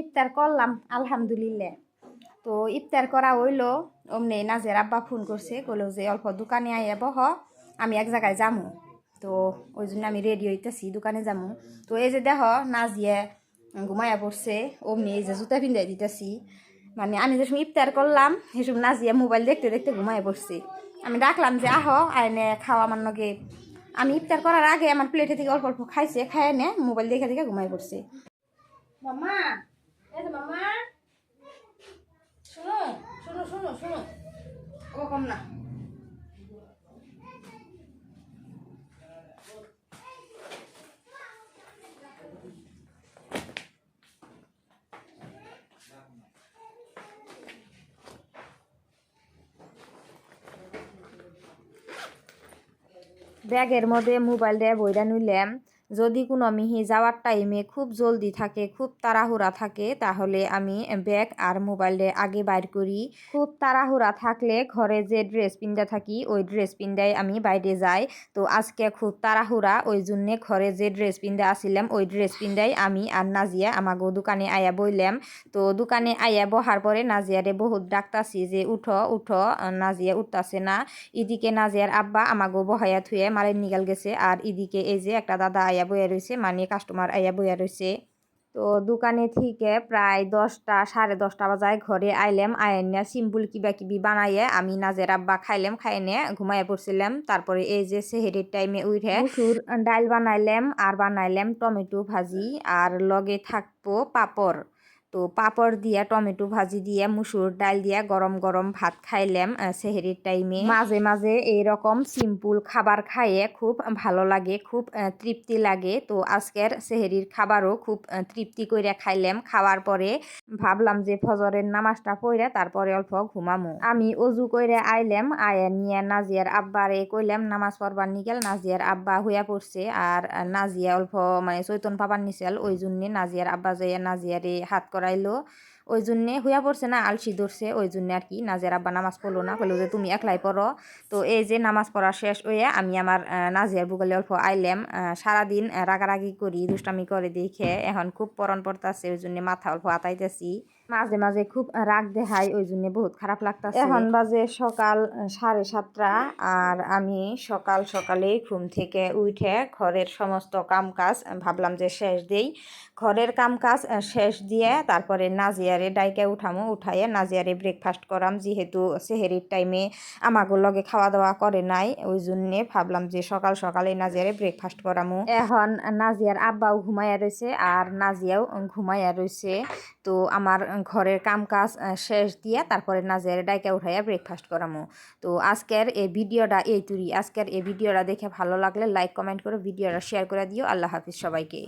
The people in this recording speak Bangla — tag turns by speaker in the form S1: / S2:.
S1: ইফতার করলাম, আলহামদুলিল্লাহ। তো ইফতার করা হইল, অমনি নাজের আব্বা ফোন করছে, কইলো যে, অল্প দোকানে আইয়া বহ, আমি এক জায়গায় যামু। তো ওই জন্য আমি রেডি হইতেছি, দোকানে যামু। তো এই যে দেহ নাজিয়ে ঘুমাইয়া পড়ছে, অমনি এই যে জুতা পিন্ধাই দিতেছি। মানে আমি যে সময় ইফতার করলাম সেসব নাজিয়া মোবাইল দেখতে দেখতে ঘুমাই পড়ছে। আমি ডাকলাম যে, আহ, আয়নে খাওয়া আমার নগে। আমি ইফতার করার আগে আমার প্লেটে থেকে অল্প অল্প খাইছে খায় নে মোবাইল দেখে দেখে ঘুমাই পড়ছে। মামা মামা। কখন না। ব্যাগের মধ্যে মোবাইল দিয়ে বইরা নিলাম। যদি কোনো মিহি যাওয়ার টাইমে খুব জলদি থাকে, খুব তাড়াহুড়া থাকে, তাহলে আমি ব্যাগ আর মোবাইলে আগে বাইর করি। খুব তাড়াহুড়া থাকলে ঘরে যে ড্রেস পিন্দা থাকি, ওই ড্রেস পিন্দাই আমি বাইরে যাই। তো আজকে খুব তাড়াহুড়া, ওই জন্যে ঘরে যে ড্রেস পিন্দা আসিলাম, ওই ড্রেস পিন্দাই আমি আর নাজিয়া আমাগো দোকানে আয়া বইলাম। তো দোকানে আয়া বহার পরে নাজিয়ারে বহুত ডাকতাছি যে, উঠো উঠো, নাজিয়া উঠতাছে না। এদিকে নাজিয়ার আব্বা আমাগো বহাইয়া থুয়ে মালের নিগাল গেছে, আর এদিকে এই যে একটা দাদা আয়া বইয়া রয়েছে মানে কাস্টমার আইয়া বইয়া রয়েছে তো দোকানে থেকে প্রায় দশটা সাড়ে দশটা বাজায় ঘরে আইলাম আয়েন না সিম্পুল কিবা কিবি বানাইয়ে আমি নাজের আব্বা খাইলাম খাই নিয়ে ঘুমাইয়া পড়ছিলাম। তারপরে এই যে সেহেরির টাইমে উঠে মুসুর ডাল বানাইলাম আর বানাইলাম টমেটো ভাজি আর লগে থাকব পাপড়। তো পাপড় দিয়া, টমেটো ভাজি দিয়ে, মুসুর ডাল দিয়া, গরম গরম ভাত খাইলাম সেহেরির টাইমে। মাঝে মাঝে এইরকম সিম্পল খাবার খাইয়ে খুব ভালো লাগে, খুব তৃপ্তি লাগে। তো আজকের সেহেরির খাবারও খুব তৃপ্তি করে খাইলাম। খাওয়ার পরে ভাবলাম যে ফজরের নামাজটা পড়ে তারপরে অল্প ঘুমামু। আমি অজু কইরে আইলাম, আয়া নিয়ে নাজিয়ার আব্বারে কইলাম, নামাজ পড়বার নিগেল নাজিয়ার আব্বা হইয়া পড়ছে। আর নাজিয়া অল্প মানে চৈতন পাবার নিছিল ওই জন্যে নাজিয়ার আব্বা যাইয়া নাজিয়ারে হাত করাইলো। ওই জন্যে হুয়া পড়ছে না, আলসি ধরছে ওই জন্য আর কি। নাজের আব্বা নামাজ পড়ল না বলল যে তুমি একলাই পড়ো। তো এই যে নামাজ পড়া শেষ হয়ে আমি আমার নাজিয়ার বুগলে অল্প আইলাম। সারাদিন রাগারাগি করি, দুষ্টামি করে দেখে। এখন খুব পরন পড়তাছে ওই জন্য মাথা অল্প আতাইতেছি। মাঝে মাঝে খুব রাগ দেখায় ওই জন্য বহুত খারাপ লাগতাছে। এখন বাজে সকাল সাড়ে সাতটা আর আমি সকাল সকালে ঘুম থেকে উঠে ঘরের সমস্ত কাম কাজ ভাবলাম যে শেষ দেই। ঘরের কাম কাজ শেষ দিয়ে তারপরে নাজিয়ারে ডাইকে উঠামো উঠাইয়ে নাজিয়ারে ব্রেকফাস্ট করাম। যেহেতু সেহেরির টাইমে আমাগো লগে খাওয়া দাওয়া করে নাই ওই জন্যে ভাবলাম যে সকাল সকালে নাজিয়ারে ব্রেকফাস্ট করামো। এখন নাজিয়ার আব্বাও ঘুমাইয়া রয়েছে আর নাজিয়াও ঘুমাইয়া রয়েছে তো আমার ঘরের কাম কাজ শেষ দিয়ে তারপরে নাজের ডাইকে উঠাইয়া ব্রেকফাস্ট করামো। তো আজকের এই ভিডিওটা এই তুরি। আজকের এই ভিডিওটা দেখে ভালো লাগলে লাইক কমেন্ট করে ভিডিওটা শেয়ার করে দিও। আল্লাহ হাফিজ সবাইকে।